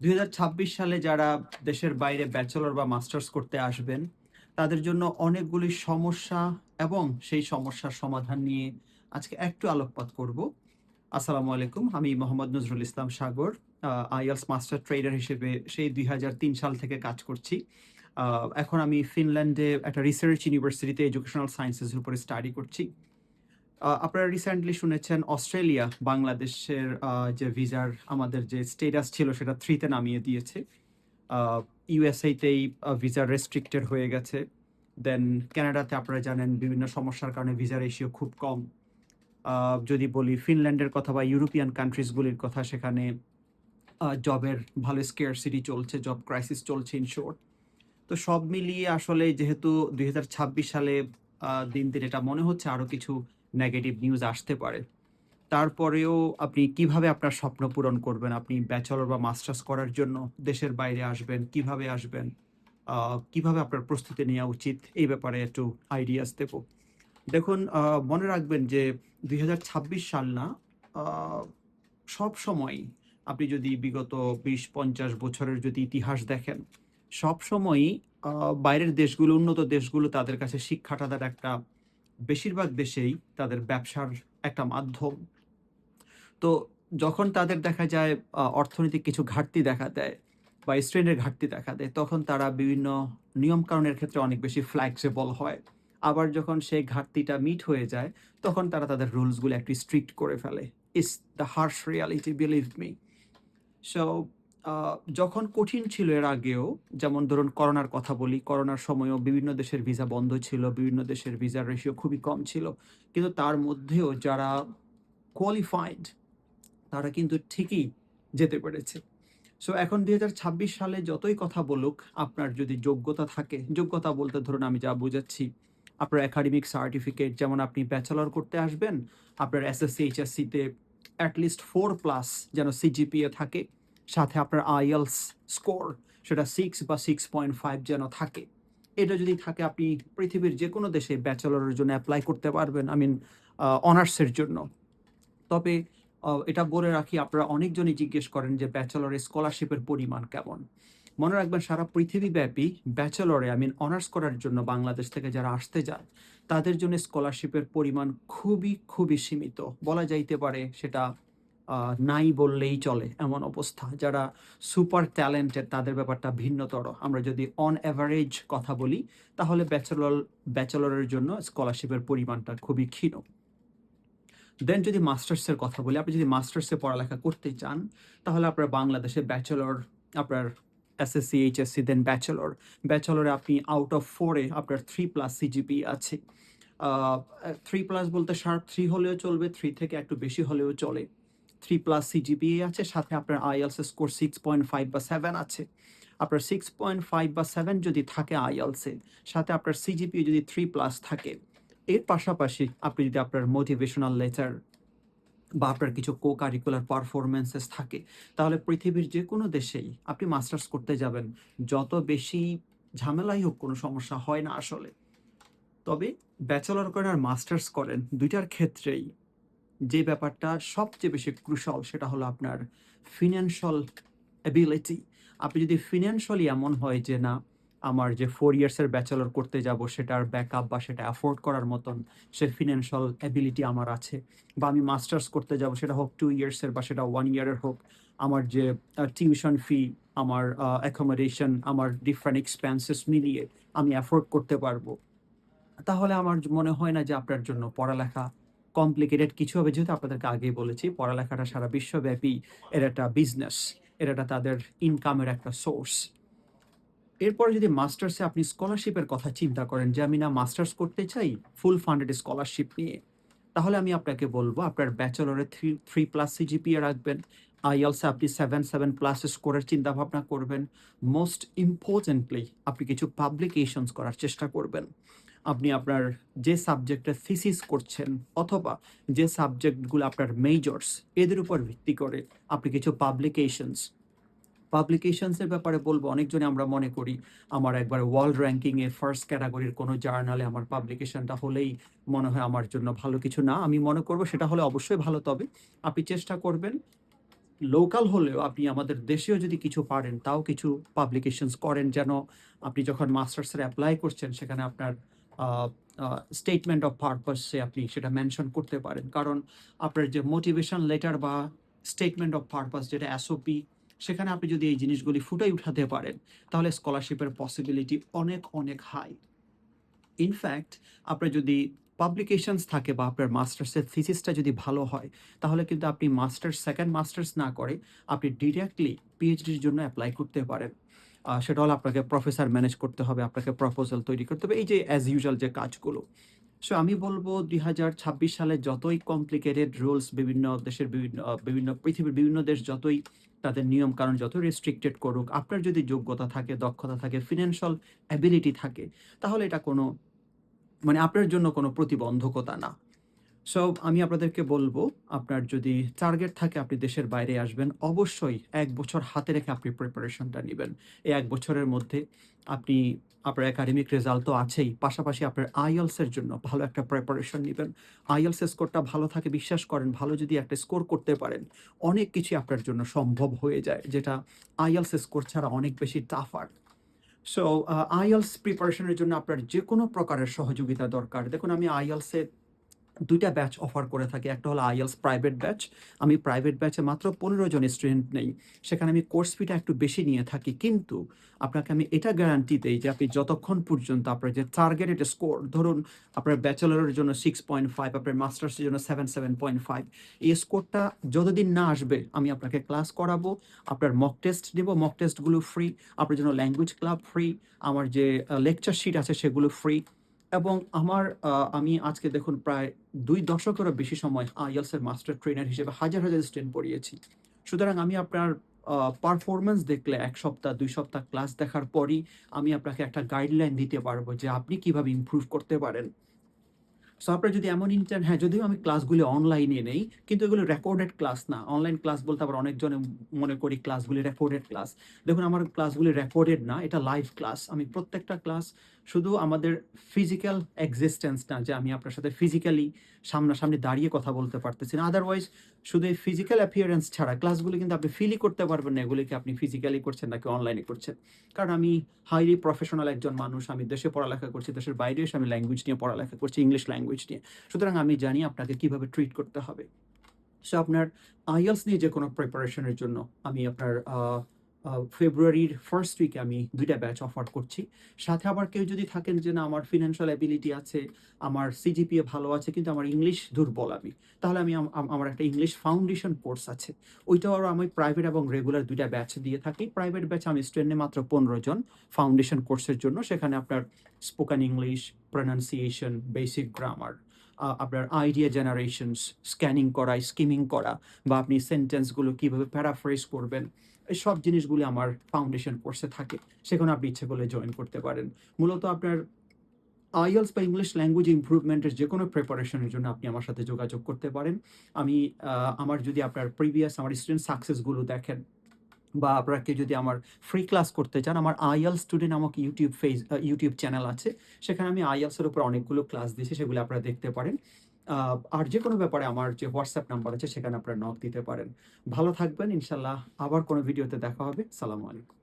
দুই হাজার ছাব্বিশ সালে যারা দেশের বাইরে ব্যাচেলর বা মাস্টার্স করতে আসবেন, তাদের জন্য অনেকগুলি সমস্যা এবং সেই সমস্যার সমাধান নিয়ে আজকে একটু আলোকপাত করব। আসসালামু আলাইকুম, আমি Mohammad Nazrul Islam Sagar IELTS master trader হিসেবে সেই দুই হাজার তিন সাল থেকে কাজ করছি। এখন আমি ফিনল্যান্ডে একটা রিসার্চ ইউনিভার্সিটিতে এডুকেশনাল সায়েন্সেসের উপরে স্টাডি করছি। আপনারা রিসেন্টলি শুনেছেন অস্ট্রেলিয়া, বাংলাদেশের যে ভিসার আমাদের যে স্টেটাস ছিল সেটা থ্রিতে নামিয়ে দিয়েছে। ইউএসএতেই ভিসা রেস্ট্রিক্টেড হয়ে গেছে। দেন কানাডাতে আপনারা জানেন বিভিন্ন সমস্যার কারণে ভিসা রেশিও খুব কম। যদি বলি ফিনল্যান্ডের কথা বা ইউরোপিয়ান কান্ট্রিজগুলির কথা, সেখানে জবের ভালো স্কেয়ারসিটি চলছে জব ক্রাইসিস চলছে ইন তো সব মিলিয়ে আসলে যেহেতু দু হাজার ছাব্বিশ সালে দিন দিন এটা মনে হচ্ছে আরও কিছু নেগেটিভ নিউজ আসতে পারে। তারপরেও আপনি কীভাবে আপনার স্বপ্ন পূরণ করবেন? আপনি ব্যাচেলর বা মাস্টার্স করার জন্য দেশের বাইরে আসবেন, কীভাবে আসবেন? কীভাবে আপনার প্রস্তুতি নেওয়া উচিত? এই ব্যাপারে একটু আইডিয়াস দেব। দেখুন মনে রাখবেন যে দুই হাজার ছাব্বিশ সাল না সব সময় আপনি যদি বিগত বিশ, পঞ্চাশ বছরের যদি ইতিহাস দেখেন, সব সময়ই বাইরের দেশগুলো, উন্নত দেশগুলো তাদের কাছে শিক্ষাটা তাদের একটা বেশিরভাগ দেশেই তাদের ব্যবসার একটা মাধ্যম। তো যখন তাদের দেখা যায় অর্থনৈতিক কিছু ঘাটতি দেখা দেয় বা স্ট্রেনের ঘাটতি দেখা দেয়, তখন তারা বিভিন্ন নিয়মকানুনের ক্ষেত্রে অনেক বেশি ফ্লেক্সিবল হয়। আবার যখন সেই ঘাটতিটা মিট হয়ে যায়, তখন তারা তাদের রুলসগুলো একটু স্ট্রিক্ট করে ফেলে। Is the harsh reality believe me so যখন কঠিন ছিল এর আগেও, যেমন ধরুন করোনার কথা বলি, করোনার সময়ও বিভিন্ন দেশের ভিসা বন্ধ ছিল, বিভিন্ন দেশের ভিসার রেশিও খুবই কম ছিল। কিন্তু তার মধ্যেও যারা কোয়ালিফাইড তারা কিন্তু ঠিকই যেতে পেরেছে। সো এখন দু হাজার ছাব্বিশ সালে যতই কথা বলুক, আপনার যদি যোগ্যতা থাকে, যোগ্যতা বলতে ধরুন আমি যা বুঝাচ্ছি, আপনার একাডেমিক সার্টিফিকেট যেমন আপনি ব্যাচেলর করতে আসবেন, আপনার এসএসসি এইচএসসিতে অ্যাটলিস্ট ফোর প্লাস যেন সিজিপিএ থাকে সাথে আপনার আইএলস স্কোর, সেটা সিক্স বা সিক্স পয়েন্ট ফাইভ যেন থাকে। এটা যদি থাকে, আপনি পৃথিবীর যে কোনো দেশে ব্যাচেলরের জন্য অ্যাপ্লাই করতে পারবেন আই মিন অনার্সের জন্য। তবে এটা বলে রাখি, আপনারা অনেকজনই জিজ্ঞেস করেন যে ব্যাচেলরের স্কলারশিপের পরিমাণ কেমন। মনে রাখবেন, সারা পৃথিবীব্যাপী ব্যাচেলরে আই মিন অনার্স করার জন্য বাংলাদেশ থেকে যারা আসতে যায়, তাদের জন্য স্কলারশিপের পরিমাণ খুবই খুবই সীমিত। বলা যাইতে পারে, সেটা নাই বললেই চলে এমন অবস্থা। যারা সুপার ট্যালেন্টেড তাদের ব্যাপারটা ভিন্নতর। আমরা যদি অন অ্যাভারেজ কথা বলি, তাহলে ব্যাচেলর ব্যাচেলরের জন্য স্কলারশিপের পরিমাণটা খুবই ক্ষীণ। দেন যদি মাস্টার্সের কথা বলি, আপনি যদি মাস্টার্সে পড়ালেখা করতে চান, তাহলে আপনার বাংলাদেশে ব্যাচেলর আপনার এসএসসি এইচএসসি দেন ব্যাচেলর ব্যাচেলরে আপনি আউট অফ ফোরে আপনার থ্রি প্লাস সিজিপি আছে। থ্রি প্লাস বলতে শার্প থ্রি হলেও চলবে থ্রি থেকে একটু বেশি হলেও চলে। থ্রি প্লাস সিজিপিএ আছে, সাথে আপনার IELTS score six point five বা সেভেন আছে। আপনার সিক্স পয়েন্ট ফাইভ বা সেভেন যদি থাকে আইএলসে সাথে আপনার সিজিপিএ যদি থ্রি প্লাস থাকে, এর পাশাপাশি আপনি যদি আপনার মোটিভেশনাল লেটার বা আপনার কিছু কো কারিকুলার পারফরমেন্সেস থাকে, তাহলে পৃথিবীর যে কোনো দেশেই আপনি মাস্টার্স করতে যাবেন। যত বেশি ঝামেলাই হোক, কোনো সমস্যা হয় না আসলে। তবে ব্যাচেলর করেন আর মাস্টার্স করেন, দুইটার ক্ষেত্রেই যে ব্যাপারটা সবচেয়ে বেশি ক্রুশাল সেটা হলো আপনার ফিনান্সিয়াল অ্যাবিলিটি আপনি যদি ফিনান্সিয়ালি এমন হয় যে না, আমার যে ফোর ইয়ার্সের ব্যাচেলর করতে যাব, সেটার ব্যাকআপ বা সেটা অ্যাফোর্ড করার মতন সে ফিনান্সিয়াল অ্যাবিলিটি আমার আছে, বা আমি মাস্টার্স করতে যাব, সেটা হোক টু ইয়ার্সের বা সেটা ওয়ান ইয়ারের হোক, আমার যে টিউশন ফি আমার অ্যাকোমোডেশন আমার ডিফারেন্ট এক্সপেন্সেস মিলিয়ে আমি অ্যাফোর্ড করতে পারব, তাহলে আমার মনে হয় না যে আপনার জন্য পড়ালেখা কমপ্লিকেটেড কিছু হবে যেহেতু আপনাদেরকে আগেই বলেছি, পড়ালেখাটা সারা বিশ্বব্যাপী এর একটা বিজনেস এর একটা তাদের ইনকামের একটা সোর্স এরপরে যদি মাস্টার্সে আপনি স্কলারশিপের কথা চিন্তা করেন, যে আমি না মাস্টার্স করতে চাই ফুল ফান্ডেড স্কলারশিপ নিয়ে, তাহলে আমি আপনাকে বলব, আপনার ব্যাচেলরে থ্রি থ্রি প্লাস সিজিপিএ রাখবেন। আইএলসে আপনি সেভেন সেভেন প্লাস স্কোরের চিন্তা ভাবনা করবেন। মোস্ট ইম্পর্টেন্টলি আপনি কিছু পাবলিকেশনস করার চেষ্টা করবেন। আপনি আপনার যে সাবজেক্টে থিসিস করছেন অথবা যে সাবজেক্টগুলো আপনার মেজর্স এদের উপর ভিত্তি করে আপনি কিছু পাবলিকেশনস পাবলিকেশনসের ব্যাপারে বলব অনেকজনে আমরা মনে করি, আমার একবার ওয়ার্ল্ড র্যাঙ্কিংয়ে ফার্স্ট ক্যাটাগরির কোনো জার্নালে আমার পাবলিকেশনটা হলেই মনে হয় আমার জন্য ভালো কিছু না। আমি মনে করব সেটা হলে অবশ্যই ভালো, তবে আপনি চেষ্টা করবেন লোকাল হলেও আপনি আমাদের দেশেও যদি কিছু পারেন, তাও কিছু পাবলিকেশনস করেন যেন আপনি যখন মাস্টার্সের অ্যাপ্লাই করছেন, সেখানে আপনার স্টেটমেন্ট অফ পারপাসে আপনি সেটা মেনশন করতে পারেন। কারণ আপনার যে মোটিভেশন লেটার বা স্টেটমেন্ট অফ পারপাস যেটা এসওপি সেখানে আপনি যদি এই জিনিসগুলি ফুটাই উঠাতে পারেন, তাহলে স্কলারশিপের পসিবিলিটি অনেক অনেক হাই ইনফ্যাক্ট আপনার যদি পাবলিকেশনস থাকে বা আপনার মাস্টার্সের থিসিসটা যদি ভালো হয়, তাহলে কিন্তু আপনি মাস্টার্স সেকেন্ড মাস্টার্স না করে আপনি ডিরেক্টলি পিএইচডির জন্য অ্যাপ্লাই করতে পারেন। সেটা হলো আপনাকে প্রফেসর ম্যানেজ করতে হবে, আপনাকে প্রপোজাল তৈরি করতে হবে, এই যে অ্যাজ ইউজুয়াল যে কাজগুলো। সো আমি বলব দুই হাজার ছাব্বিশ সালে যতই কমপ্লিকেটেড রুলস বিভিন্ন দেশের বিভিন্ন বিভিন্ন পৃথিবীর বিভিন্ন দেশ যতই তাদের নিয়ম কারণ যত রেস্ট্রিক্টেড করুক, আপনার যদি যোগ্যতা থাকে, দক্ষতা থাকে ফিনান্সিয়াল অ্যাবিলিটি থাকে, তাহলে এটা কোনো মানে আপনার জন্য কোনো প্রতিবন্ধকতা না। সো আমি আপনাদেরকে বলব, আপনার যদি টার্গেট থাকে আপনি দেশের বাইরে আসবেন, অবশ্যই এক বছর হাতে রেখে আপনি প্রিপারেশনটা নেবেন। এই এক বছরের মধ্যে আপনি, আপনার একাডেমিক রেজাল্ট তো আছেই, পাশাপাশি আপনার আইএলসের জন্য ভালো একটা প্রিপারেশন নেবেন। আইএলস স্কোরটা ভালো থাকে, বিশ্বাস করেন, ভালো যদি একটা স্কোর করতে পারেন, অনেক কিছু আপনার জন্য সম্ভব হয়ে যায়, যেটা আইএলস স্কোর ছাড়া অনেক বেশি টাফার সো আইএলস প্রিপারেশনের জন্য আপনার যে কোনো প্রকারের সহযোগিতা দরকার। দেখুন, আমি আইএলসে দুইটা ব্যাচ অফার করে থাকি। একটা হলো আইএলস প্রাইভেট ব্যাচ আমি প্রাইভেট ব্যাচে মাত্র পনেরো জন স্টুডেন্ট নেই। সেখানে আমি কোর্স ফিটা একটু বেশি নিয়ে থাকি। কিন্তু আপনাকে আমি এটা গ্যারান্টি দেই যে আপনি যতক্ষণ পর্যন্ত আপনার যে টার্গেটেড স্কোর ধরুন আপনার ব্যাচেলরের জন্য সিক্স পয়েন্ট ফাইভ আপনার মাস্টার্সের জন্য সেভেন সেভেন পয়েন্ট ফাইভ এই স্কোরটা যতদিন না আসবে, আমি আপনাকে ক্লাস করাবো। আপনার মক টেস্ট নেব। মক টেস্টগুলো ফ্রি আপনার জন্য ল্যাঙ্গুয়েজ ক্লাব ফ্রি আমার যে লেকচার শিট আছে সেগুলো ফ্রি এবং আমার আমি আজকে দেখুন প্রায় দুই দশকেরও বেশি সময় আইএলস এর মাস্টার ট্রেনার হিসেবে হাজার হাজার স্টুডেন্ট পড়িয়েছি। সুতরাং আমি আপনার পারফরমেন্স দেখলে এক সপ্তাহ, দুই সপ্তাহ ক্লাস দেখার পরই আমি আপনাকে একটা গাইডলাইন দিতে পারব যে আপনি কীভাবে ইমপ্রুভ করতে পারেন। সো আপনার যদি এমন ইন্টার হ্যাঁ যদিও আমি ক্লাসগুলি অনলাইনে নেই, কিন্তু এগুলো রেকর্ডেড ক্লাস না। অনলাইন ক্লাস বলতে আবার অনেকজনে মনে করি ক্লাসগুলি রেকর্ডেড ক্লাস দেখুন, আমার ক্লাসগুলি রেকর্ডেড না, এটা লাইভ ক্লাস আমি প্রত্যেকটা ক্লাস শুধু আমাদের ফিজিক্যাল এক্সিস্টেন্স না, যে আমি আপনার সাথে ফিজিক্যালি সামনাসামনি দাঁড়িয়ে কথা বলতে পারতেছি না। আদারওয়াইজ শুধু এই ফিজিক্যাল অ্যাপিয়ারেন্স ছাড়া ক্লাসগুলি কিন্তু আপনি ফিলই করতে পারবেন না, এগুলিকে আপনি ফিজিক্যালি করছেন নাকি অনলাইনে করছেন। কারণ আমি হাইলি প্রফেশনাল একজন মানুষ, আমি দেশে পড়ালেখা করছি, দেশের বাইরে এসে আমি ল্যাঙ্গুয়েজ নিয়ে পড়ালেখা করছি ইংলিশ ল্যাঙ্গুয়েজ নিয়ে। সুতরাং আমি জানি আপনাকে কীভাবে ট্রিট করতে হবে। সো আপনার আইএলস নিয়ে যে কোনো প্রিপারেশনের জন্য আমি আপনার ফেব্রুয়ারির ফার্স্ট উইকে আমি দুইটা ব্যাচ অফার করছি। সাথে আবার কেউ যদি থাকেন যে, না, আমার ফিনান্সিয়াল অ্যাবিলিটি আছে, আমার সিজিপিএ ভালো আছে, কিন্তু আমার ইংলিশ দুর্বল আমি। তাহলে আমি আম- আম- আমার একটা ইংলিশ ফাউন্ডেশন কোর্স আছে। ওইটাও আরও আমি প্রাইভেট এবং রেগুলার দুইটা ব্যাচ দিয়ে থাকি। প্রাইভেট ব্যাচ আমি স্টুডেন্টে মাত্র পনেরো জন ফাউন্ডেশন কোর্সের জন্য। সেখানে আপনার spoken English pronunciation basic grammar আপনার আইডিয়া জেনারেশনস স্ক্যানিং করা স্কিমিং করা, বা আপনি সেন্টেন্সগুলো কীভাবে প্যারাফ্রেজ করবেন এই সব জিনিসগুলি আমার ফাউন্ডেশন কোর্সে থাকে। সেখানে আপনি ইচ্ছে করলে জয়েন করতে পারেন। মূলত আপনার আইএলস বা ইংলিশ ল্যাঙ্গুয়েজ ইমপ্রুভমেন্টের যে কোনো প্রিপারেশনের জন্য আপনি আমার সাথে যোগাযোগ করতে পারেন। আমি আমার যদি আপনার প্রিভিয়াস আমার স্টুডেন্ট সাকসেসগুলো দেখেন বা আপনারা কেউ যদি আমার ফ্রি ক্লাস করতে চান, আমার আইএল স্টুডেন্ট আমাকে ইউটিউব ফেস ইউটিউব চ্যানেল আছে। সেখানে আমি আইএলসের উপর অনেকগুলো ক্লাস দিয়েছি, সেগুলো আপনারা দেখতে পারেন। আর যে কোনো ব্যাপারে আমার যে হোয়াটসঅ্যাপ নাম্বার আছে সেখানে আপনারা নক দিতে পারেন। ভালো থাকবেন, ইনশাল্লাহ আবার কোনো ভিডিওতে দেখা হবে। সালামু আলাইকুম।